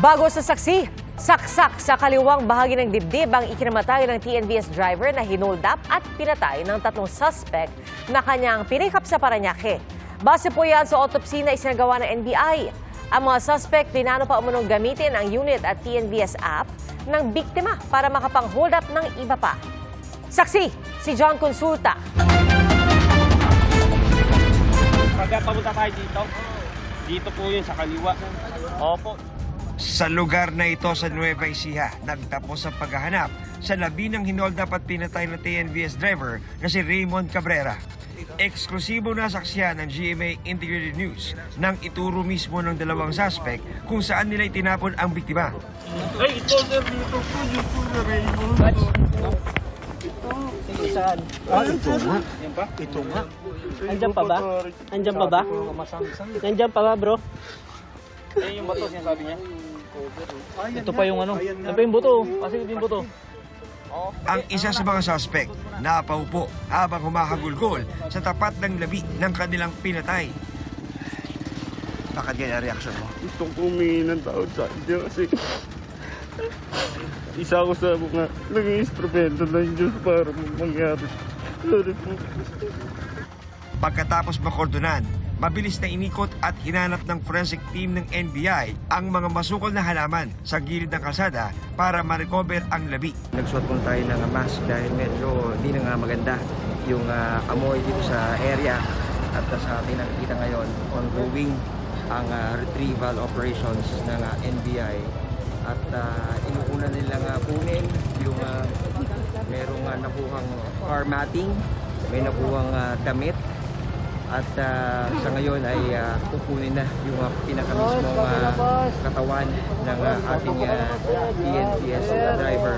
Bago sa saksi, saksak sa kaliwang bahagi ng dibdib ang ikinamatay ng TNVS driver na hinold up at pinatay ng tatlong suspect na kanyang pinikap sa Paranaque. Base po yan sa autopsy na isinagawa ng NBI. Ang mga suspect pinano pa umunong gamitin ang unit at TNVS app ng biktima para makapang-hold up ng iba pa. Saksi, si John Consulta. Pagka tayo dito, dito po yun sa kaliwa. Opo. Sa lugar na ito sa Nueva Ecija, nagtapos ang paghahanap sa labi ng hinoldap at pinatay na TNVS driver na si Raymond Cabrera. Eksklusibo na saksyan ng GMA Integrated News nang ituro mismo ng dalawang suspect kung saan nila itinapon ang biktima. Ay, ito sir, dito po, dito po na Raymond. Sige, saan? Ah, ito nga. Yan ba? Ito nga. Andyan pa ba? Andyan pa ba? Nandyan pa ba, bro? Yan yung bato, sinasabi niya. Ito pa yung ano. Ito pa yung buto. Kasi ito yung buto. Ang isa sa mga suspect napaupo habang humahagulgol sa tapat ng labi ng kanilang pinatay. Bakit ganyan ang reaksyon mo? Gusto ko humingi ng tawad sa inyo kasi isa ako sa mga naging instrumento ng Diyos para mangyari. Sorry po. Pagkatapos makordonan, mabilis na inikot at hinanap ng forensic team ng NBI ang mga masukol na halaman sa gilid ng kalsada para ma-recover ang labi. Nagsuot muna tayo ng mask dahil medyo di na nga maganda yung ah, amoy dito sa area at ah, sa ating nakikita ngayon ongoing ang ah, retrieval operations ng ah, NBI at uh, inuuna nilang uh, kunin yung uh, merong uh, nakuhang car matting, may nakuhang ah, damit at ah, sa ngayon ay ah, kukunin na yung uh, pinakamismong ah, katawan ng ah, ating uh, TNTS driver.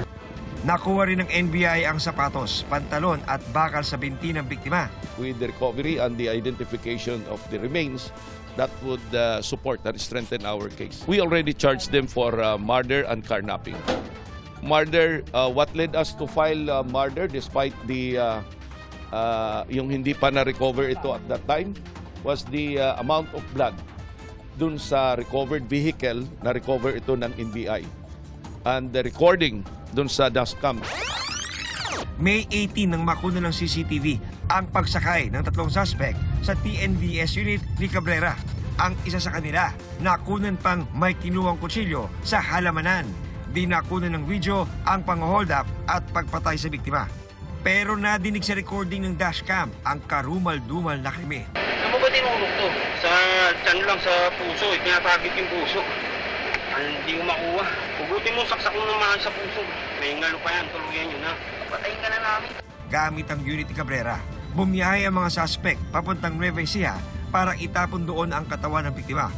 Nakuha rin ng NBI ang sapatos, pantalon at bakal sa binti ng biktima. with the recovery and the identification of the remains that would uh, support and strengthen our case. We already charged them for uh, murder and carnapping. Murder, uh, what led us to file uh, murder despite the uh, uh, yung hindi pa na-recover ito at that time was the uh, amount of blood dun sa recovered vehicle na recover ito ng NBI and the recording dun sa dashcam May 18 nang makuna ng CCTV ang pagsakay ng tatlong suspect sa TNVS unit ni Cabrera. Ang isa sa kanila, nakunan pang may kinuwang kutsilyo sa halamanan. Di nakunan ng video ang pang-hold up at pagpatay sa biktima. Pero nadinig sa recording ng dashcam ang karumal-dumal na krimi. Ano ba tinulog to? Sa, ano lang, sa puso. Tinatagit yung puso. Hindi ko makuha. Hugutin mo, saksak mo mahal sa puso. May ngalo pa yan, tuluyan yun ha. Patayin ka na namin. Gamit ang unit ni Cabrera, bumiyahe ang mga suspect papuntang Nueva Ecija para itapon doon ang katawan ng biktima.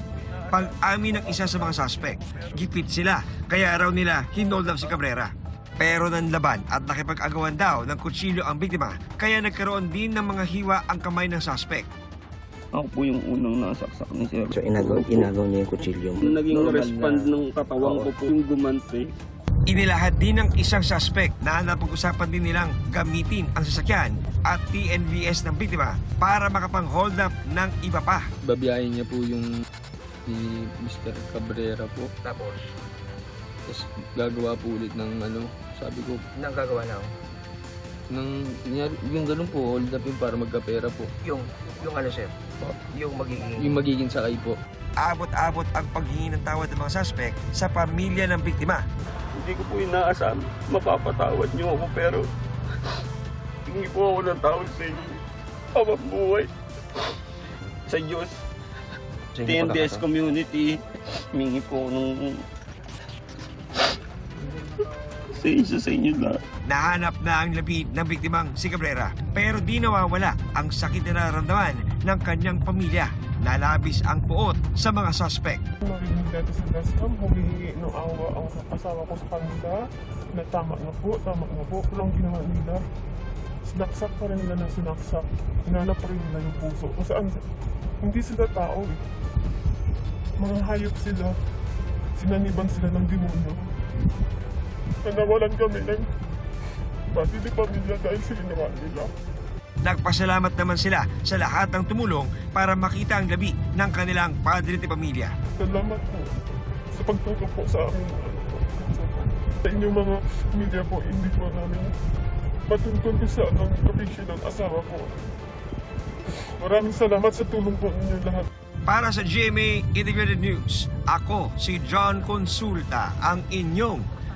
Pag-amin ng isa sa mga suspect, gipit sila, kaya raw nila hinold up si Cabrera. Pero nanlaban at nakipag-agawan daw ng kutsilyo ang biktima, kaya nagkaroon din ng mga hiwa ang kamay ng suspect. Ako po yung unang nasaksak ni Sir. So inagaw, inagaw niya yung kutsilyo. Naging respond ng katawan ko po yung gumanti. Inilahad din ng isang suspect na napag-usapan din nilang gamitin ang sasakyan at TNVS ng biktima para makapang-hold up ng iba pa. babiyahin niya po yung si Mr. Cabrera po. Tapos, Tapos gagawa po ulit ng ano, sabi ko, nang gagawa na ng, kunyari, yung ganun po, hold up yun para magkapera po. yung, yung ano sir, yung magiging Yung magiging sakay po. Abot-abot ang paghingi ng tawad ng mga suspect sa pamilya ng biktima. Hindi ko po inaasahan mapapatawad niyo ako pero hindi po ako ng tawad sa inyo. Awang buhay. Sa Diyos. TNDS community. Mingi po nung sa inyo sa inyo lahat. Nahanap na ang labi ng biktimang si Cabrera pero di nawawala ang sakit na nararamdaman ng kanyang pamilya. Nalabis ang puot sa mga suspect. Dati sa Dascam, humihingi ng awa ang asawa ko sa kanila na tama na po, tama na po. Walang ginawa nila. Sinaksak pa rin nila ng sinaksak. Hinanap pa rin nila yung puso. Kung saan, hindi sila tao eh. Mga hayop sila. Sinaniban sila ng demonyo. Na nawalan kami ng pati di pamilya dahil sininawa nila. Nagpasalamat naman sila sa lahat ng tumulong para makita ang labi ng kanilang padre de pamilya. Salamat po sa pagtulong po sa amin. Sa inyong mga media po, hindi po namin matuntun ko sa ang provision ng asawa ko. Maraming salamat sa tulong po ninyo lahat. Para sa GMA Integrated News, ako si John Consulta, ang inyong